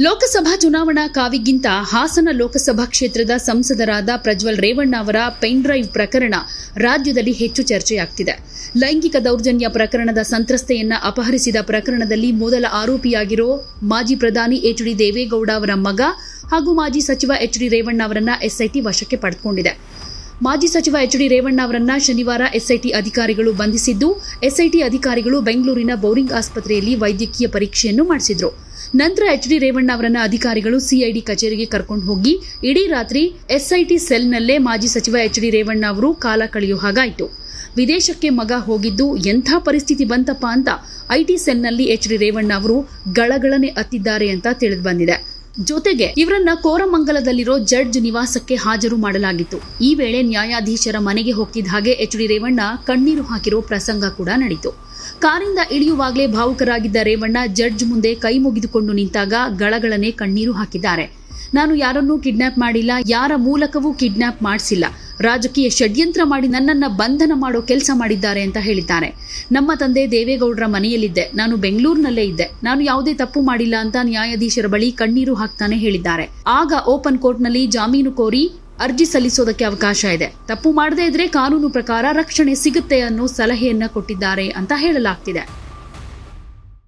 ಲೋಕಸಭಾ ಚುನಾವಣಾ ಕಾವಿಗಿಂತ ಹಾಸನ ಲೋಕಸಭಾ ಕ್ಷೇತ್ರದ ಸಂಸದರಾದ ಪ್ರಜ್ವಲ್ ರೇವಣ್ಣ ಅವರ ಪೆನ್ ಡ್ರೈವ್ ಪ್ರಕರಣ ರಾಜ್ಯದಲ್ಲಿ ಹೆಚ್ಚು ಚರ್ಚೆಯಾಗ್ತಿದೆ. ಲೈಂಗಿಕ ದೌರ್ಜನ್ಯ ಪ್ರಕರಣದ ಸಂತ್ರಸ್ತೆಯನ್ನ ಅಪಹರಿಸಿದ ಪ್ರಕರಣದಲ್ಲಿ ಮೊದಲ ಆರೋಪಿಯಾಗಿರೋ ಮಾಜಿ ಪ್ರಧಾನಿ ಎಚ್ ಡಿ ದೇವೇಗೌಡ ಅವರ ಮಗ ಹಾಗೂ ಮಾಜಿ ಸಚಿವ ಎಚ್ ಡಿ ರೇವಣ್ಣ ಅವರನ್ನ ಎಸ್ಐಟಿ ವಶಕ್ಕೆ ಪಡೆದುಕೊಂಡಿದೆ ಮಾಜಿ ಸಚಿವ ಎಚ್ ಡಿ ರೇವಣ್ಣ ಅವರನ್ನ ಶನಿವಾರ ಎಸ್ಐಟಿ ಅಧಿಕಾರಿಗಳು ಬಂಧಿಸಿದ್ದು ಎಸ್ಐಟಿ ಅಧಿಕಾರಿಗಳು ಬೆಂಗಳೂರಿನ ಬೌರಿಂಗ್ ಆಸ್ಪತ್ರೆಯಲ್ಲಿ ವೈದ್ಯಕೀಯ ಪರೀಕ್ಷೆಯನ್ನು ಮಾಡಿಸಿದ್ರು. ನಂತರ ಎಚ್ ಡಿ ರೇವಣ್ಣ ಅವರನ್ನ ಅಧಿಕಾರಿಗಳು ಸಿಐಡಿ ಕಚೇರಿಗೆ ಕರ್ಕೊಂಡು ಹೋಗಿ ಇಡೀ ರಾತ್ರಿ ಎಸ್ಐಟಿ ಸೆಲ್ನಲ್ಲೇ ಮಾಜಿ ಸಚಿವ ಎಚ್ ಡಿ ರೇವಣ್ಣ ಅವರು ಕಾಲ ಕಳೆಯೋ ಹಾಗಾಯಿತು. ವಿದೇಶಕ್ಕೆ ಮಗ ಹೋಗಿದ್ದು ಎಂಥ ಪರಿಸ್ಥಿತಿ ಬಂತಪ್ಪ ಅಂತ ಐಟಿ ಸೆಲ್ನಲ್ಲಿ ಎಚ್ ಡಿ ರೇವಣ್ಣ ಅವರು ಗಳಗಳನೆ ಅತ್ತಿದ್ದಾರೆ ಅಂತ ತಿಳಿದು ಬಂದಿದೆ. ಜೊತೆಗೆ ಇವರನ್ನ ಕೋರಮಂಗಲದಲ್ಲಿರೋ ಜಡ್ಜ್ ನಿವಾಸಕ್ಕೆ ಹಾಜರು ಮಾಡಲಾಗಿತ್ತು. ಈ ವೇಳೆ ನ್ಯಾಯಾಧೀಶರ ಮನೆಗೆ ಹೋಗ್ತಿದ್ದ ಹಾಗೆ ಎಚ್ ಡಿ ರೇವಣ್ಣ ಕಣ್ಣೀರು ಹಾಕಿರೋ ಪ್ರಸಂಗ ಕೂಡ ನಡೆಯಿತು ಕಾರಿಂದ ಇಳಿಯುವಾಗಲೇ ಭಾವುಕರಾಗಿದ್ದ ರೇವಣ್ಣ ಜಡ್ಜ್ ಮುಂದೆ ಕೈ ಮುಗಿದುಕೊಂಡು ನಿಂತಾಗ ಗಳಗಳನೆ ಕಣ್ಣೀರು ಹಾಕಿದ್ದಾರೆ. ನಾನು ಯಾರನ್ನೂ ಕಿಡ್ನಾಪ್ ಮಾಡಿಲ್ಲ, ಯಾರ ಮೂಲಕವೂ ಕಿಡ್ನಾಪ್ ಮಾಡಿಸಿಲ್ಲ. ರಾಜಕೀಯ ಷಡ್ಯಂತ್ರ ಮಾಡಿ ನನ್ನನ್ನು ಬಂಧನ ಮಾಡೋ ಕೆಲಸ ಮಾಡಿದ್ದಾರೆ ಅಂತ ಹೇಳಿದ್ದಾರೆ. ನಮ್ಮ ತಂದೆ ದೇವೇಗೌಡರ ಮನೆಯಲ್ಲಿದ್ದೆ. ನಾನು ಬೆಂಗಳೂರಿನಲ್ಲೇ ಇದ್ದೆ. ನಾನು ಯಾವುದೇ ತಪ್ಪು ಮಾಡಿಲ್ಲ ಅಂತ ನ್ಯಾಯಾಧೀಶರ ಬಳಿ ಕಣ್ಣೀರು ಹಾಕ್ತಾನೆ ಹೇಳಿದ್ದಾರೆ. ಆಗ ಓಪನ್ ಕೋರ್ಟ್ನಲ್ಲಿ ಜಾಮೀನು ಕೋರಿ ಅರ್ಜಿ ಸಲ್ಲಿಸೋದಕ್ಕೆ ಅವಕಾಶ ಇದೆ. ತಪ್ಪು ಮಾಡದೇ ಇದ್ರೆ ಕಾನೂನು ಪ್ರಕಾರ ರಕ್ಷಣೆ ಸಿಗುತ್ತೆ ಅನ್ನೋ ಸಲಹೆಯನ್ನ ಕೊಟ್ಟಿದ್ದಾರೆ ಅಂತ ಹೇಳಲಾಗ್ತಿದೆ.